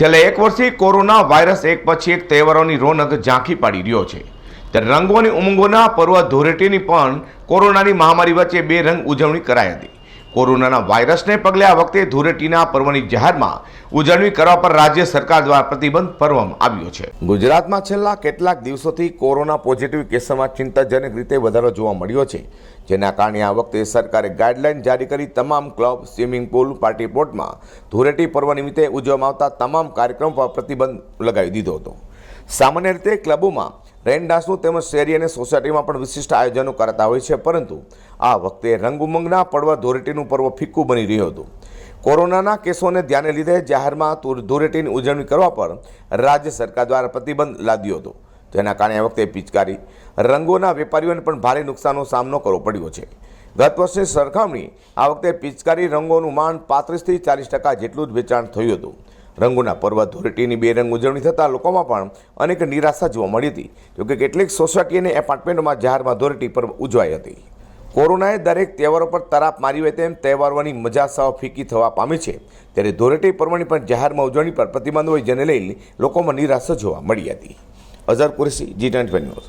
છેલ્લા એક વર્ષથી કોરોના વાયરસ એક પછી એક તહેવારોની રોનક ઝાંખી પાડી રહ્યો છે. ત્યારે રંગોની ઉમંગોના પર્વ ધોરેટીની પણ કોરોનાની મહામારી વચ્ચે બે રંગ ઉજવણી કરાઈ હતી. કોરોનાના વાયરસને પગલે આ વખતે ધૂળેટીના પર્વની જાહેરમાં ઉજવણી કરવા પર રાજ્ય સરકાર દ્વારા પ્રતિબંધ ફરવામાં આવ્યો છે. ગુજરાતમાં છેલ્લા કેટલાક દિવસોથી કોરોના પોઝિટિવ કેસોમાં ચિંતાજનક રીતે વધારો જોવા મળ્યો છે. જેના કારણે આ વખતે સરકારે ગાઈડલાઈન જારી કરી તમામ ક્લબ, સ્વિમિંગ પુલ, પાર્ટી પ્લોટમાં ધૂળેટી પર્વ નિમિત્તે ઉજવવામાં આવતા તમામ કાર્યક્રમ પર પ્રતિબંધ લગાવી દીધો હતો. સામાન્ય રીતે ક્લબોમાં રેન ડાન્સનું તેમજ શેરી અને સોસાયટીમાં પણ વિશિષ્ટ આયોજનો કરાતા હોય છે, પરંતુ આ વખતે રંગ ઉમંગના પર્વ ધૂળેટીનું પર્વ ફિક્કું બની રહ્યું હતું. કોરોનાના કેસોને ધ્યાને લીધે જાહેરમાં ધૂળેટીની ઉજવણી કરવા પર રાજ્ય સરકાર દ્વારા પ્રતિબંધ લાદ્યો હતો. જેના કારણે આ વખતે પિચકારી, રંગોના વેપારીઓને પણ ભારે નુકસાનનો સામનો કરવો પડ્યો છે. ગત વર્ષની સરખામણી આ વખતે પિચકારી રંગોનું માંડ પાંત્રીસથી ચાલીસ ટકા જેટલું જ વેચાણ થયું હતું. રંગોના પર્વ ધૂળેટીની બે રંગ ઉજવણી થતાં લોકોમાં પણ અનેક નિરાશા જોવા મળી હતી. જોકે કેટલીક સોસાયટી અને એપાર્ટમેન્ટોમાં જાહેરમાં ધૂળેટી પર્વ ઉજવાઈ હતી. કોરોનાએ દરેક તહેવારો પર તરાપ મારી હોય તેમ તહેવારોની મજા સાવ ફીકી થવા પામી છે. ત્યારે ધોરેટી પર્વની પણ જાહેરમાં ઉજવણી પર પ્રતિબંધ હોય જેને લઈ લોકોમાં નિરાશા જોવા મળી હતી. Azhar Qureshi, G twenty news.